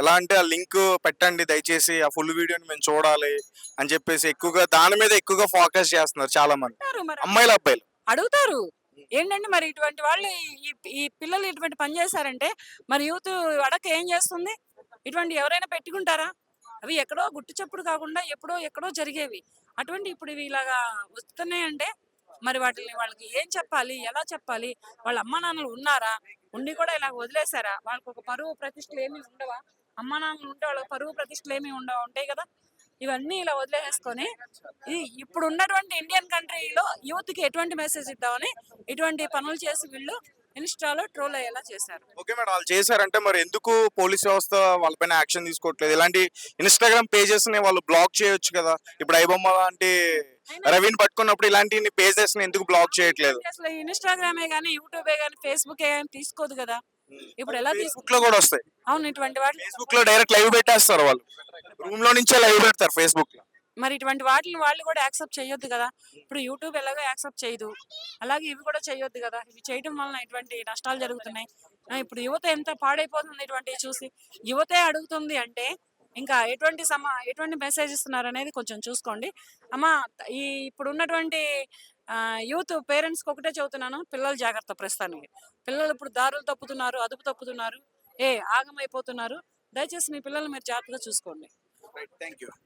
ఎలా అంటే ఆ లింక్ పెట్టండి దయచేసి ఆ ఫుల్ వీడియోని మేము చూడాలి అని చెప్పేసి ఎక్కువగా దాని మీద ఎక్కువగా ఫోకస్ చేస్తున్నారు చాలా మంది అమ్మాయిలు అబ్బాయిలు. అడుగుతారు. ఏంటంటే మరి ఇటువంటి వాళ్ళు ఈ ఈ పిల్లలు ఇటువంటి పని చేశారంటే మరి యూత్ అడక ఏం చేస్తుంది? ఇటువంటి ఎవరైనా పెట్టుకుంటారా? అవి ఎక్కడో గుట్టు చప్పుడు కాకుండా ఎప్పుడో ఎక్కడో జరిగేవి. అటువంటి ఇప్పుడు ఇవి ఇలాగా వస్తున్నాయంటే మరి వాటిని వాళ్ళకి ఏం చెప్పాలి? ఎలా చెప్పాలి? వాళ్ళ అమ్మా నాన్నలు ఉన్నారా? ఉండి కూడా ఇలా వదిలేశారా? వాళ్ళకి ఒక పరువు ప్రతిష్టలు ఏమి ఉండవా? అమ్మా నాన్నలు ఉంటే వాళ్ళకి పరువు ప్రతిష్టలు ఏమి ఉండవా ఉంటాయి కదా? ఇవన్నీ ఇలా వదిలేసుకొని ఇప్పుడు ఉన్నటువంటి ఇండియన్ కంట్రీలో యూత్కి ఎటువంటి మెసేజ్ ఇద్దామని ఇటువంటి పనులు చేసి వీళ్ళు ఇన్స్టాలో ట్రోల్ అయ్యేలా చేశారు. ఓకే మేడం వాళ్ళు చేశారంటే మరి ఎందుకు పోలీస్ వ్యవస్థ వాళ్ళపైన యాక్షన్ తీసుకోవట్లేదు? ఇలాంటి ఇన్స్టాగ్రామ్ పేజెస్ని వాళ్ళు బ్లాక్ చేయొచ్చు కదా? ఇప్పుడు ఐబొమ్మ లాంటి రవిని పట్టుకున్నప్పుడు ఇలాంటి పేజెస్ని ఎందుకు బ్లాక్ చేయట్లేదు? అసలు ఇన్స్టాగ్రామే గానీ యూట్యూబే గానీ ఫేస్బుక్ గానీ తీసుకోదు కదా? ఇప్పుడు ఎలా ఫేస్బుక్లో కూడా వస్తాయి. అవును ఇటువంటి వాటిని ఫేస్బుక్లో డైరెక్ట్ లైవ్ పెట్టేస్తారు వాళ్ళు. రూమ్లో నుంచే లైవ్ పెడతారు ఫేస్బుక్లో. మరి ఇటువంటి వాటిని వాళ్ళు కూడా యాక్సెప్ట్ చేయొద్దు కదా. ఇప్పుడు యూట్యూబ్ ఎలాగో యాక్సెప్ట్ చేయదు. అలాగే ఇవి కూడా చేయొద్దు కదా. ఇవి చేయడం వలన ఇటువంటి నష్టాలు జరుగుతున్నాయి. ఇప్పుడు యువత ఎంత పాడైపోతుంది ఇటువంటివి చూసి. యువతే అడుగుతుంది అంటే ఇంకా ఎటువంటి సమా ఎటువంటి మెసేజ్ ఇస్తున్నారు అనేది కొంచెం చూసుకోండి. అమ్మ ఈ ఇప్పుడు ఉన్నటువంటి యూత్ పేరెంట్స్కి ఒకటే చెబుతున్నాను పిల్లలు జాగ్రత్త ప్రస్తుతానికి. పిల్లలు ఇప్పుడు దారులు తప్పుతున్నారు అదుపు తప్పుతున్నారు ఏ ఆగమైపోతున్నారు. దయచేసి మీ పిల్లలు మీరు జాగ్రత్తగా చూసుకోండి. Thank you